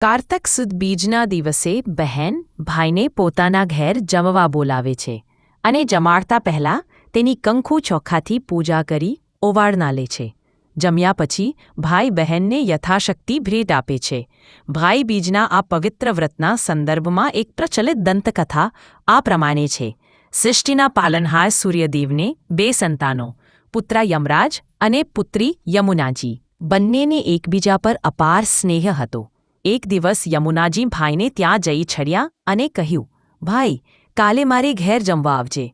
કારતક સુદ બીજના દિવસે બહેન, ભાઈને પોતાના ઘેર જમવા બોલાવે છે અને જમાડતા પહેલાં તેની કંખુ ચોખાથી પૂજા કરી ઓવાળના લે છે. જમ્યા પછી ભાઈ બહેનને યથાશક્તિ ભેટ આપે છે. ભાઈ બીજના આ પવિત્ર વ્રતના સંદર્ભમાં એક પ્રચલિત દંતકથા આ પ્રમાણે છે. સૃષ્ટિના પાલનહાર સૂર્યદેવને બે સંતાનો, પુત્ર યમરાજ અને પુત્રી યમુનાજી. બંનેને એકબીજા પર અપાર સ્નેહ હતો. એક દિવસ યમુનાજી ભાઈને ત્યાં જઈ છડ્યા અને કહ્યું, ભાઈ, કાલે મારે ઘેર જમવા આવજે.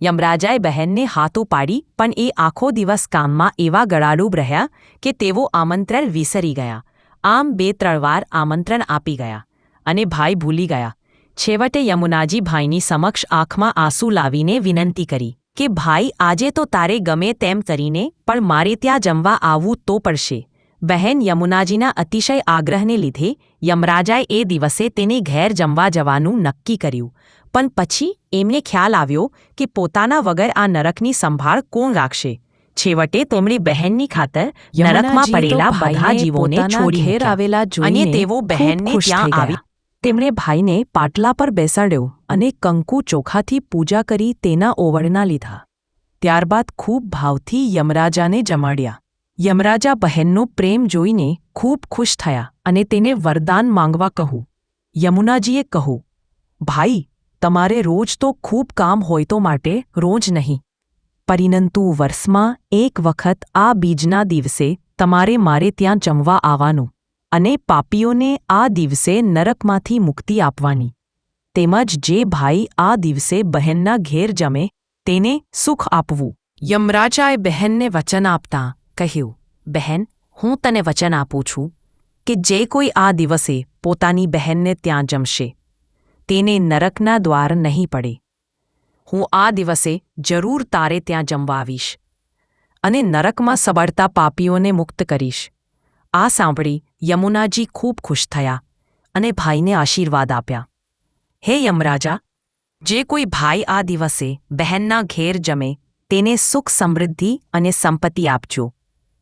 યમરાજાએ બહેનને હાથો પાડી, પણ એ આખો દિવસ કામમાં એવા ગળાડૂબ રહ્યા કે તેઓ આમંત્રણ વિસરી ગયા. આમ બે ત્રણ વાર આમંત્રણ આપી ગયા અને ભાઈ ભૂલી ગયા. છેવટે યમુનાજી ભાઈની સમક્ષ આંખમાં આંસુ લાવીને વિનંતી કરી કે, ભાઈ, આજે તો તારે ગમે તેમ કરીને, પણ મારે ત્યાં જમવા આવવું તો પડશે. બહેન યમુનાજીના અતિશય આગ્રહને લીધે યમરાજાએ એ દિવસે તેને ઘેર જમવા જવાનું નક્કી કર્યું. પણ પછી એમને ખ્યાલ આવ્યો કે પોતાના વગર આ નરકની સંભાળ કોણ રાખશે. છેવટે તેમણે બહેનની ખાતર નરકમાં પડેલા બધા જીવોને છોડી ઘેર આવેલા જોઈને અને તેઓ બહેનને ત્યાં આવી. તેમણે ભાઈને પાટલા પર બેસાડ્યો અને કંકુ ચોખાથી પૂજા કરી તેના ઓવળના લીધા. ત્યારબાદ ખૂબ ભાવથી યમરાજાને જમાડ્યા. યમરાજા બહેનનો પ્રેમ જોઈને ખૂબ ખુશ થયા અને તેને વરદાન માંગવા કહું યમુનાજીએ કહું, ભાઈ, તમારે રોજ તો ખૂબ કામ હોય તો માટે રોજ નહીં. પરિનંતુ વર્ષમાં એક વખત આ બીજના દિવસે તમારે મારે ત્યાં જમવા આવવાનું અને પાપીઓને આ દિવસે નરકમાંથી મુક્તિ આપવાની. તેમજ જે ભાઈ આ દિવસે બહેનના ઘેર જમે, તેને સુખ આપવું. યમરાજાએ બહેનને વચન આપતા કહ્યું, બહેન, હું તને વચન આપું છું કે જે કોઈ આ દિવસે પોતાની બહેનને ત્યાં જમશે. તેને નરકના દ્વાર નહીં પડે. હું આ દિવસે જરૂર તારે ત્યાં જમવા આવીશ અને નરકમાં સબળતા પાપીઓને મુક્ત કરીશ. આ સાંભળી યમુનાજી ખૂબ ખુશ થયા અને ભાઈને આશીર્વાદ આપ્યા. હે યમરાજા, જે કોઈ ભાઈ આ દિવસે બહેનના ઘેર જમે, તેને સુખ સમૃદ્ધિ અને સંપત્તિ આપજો.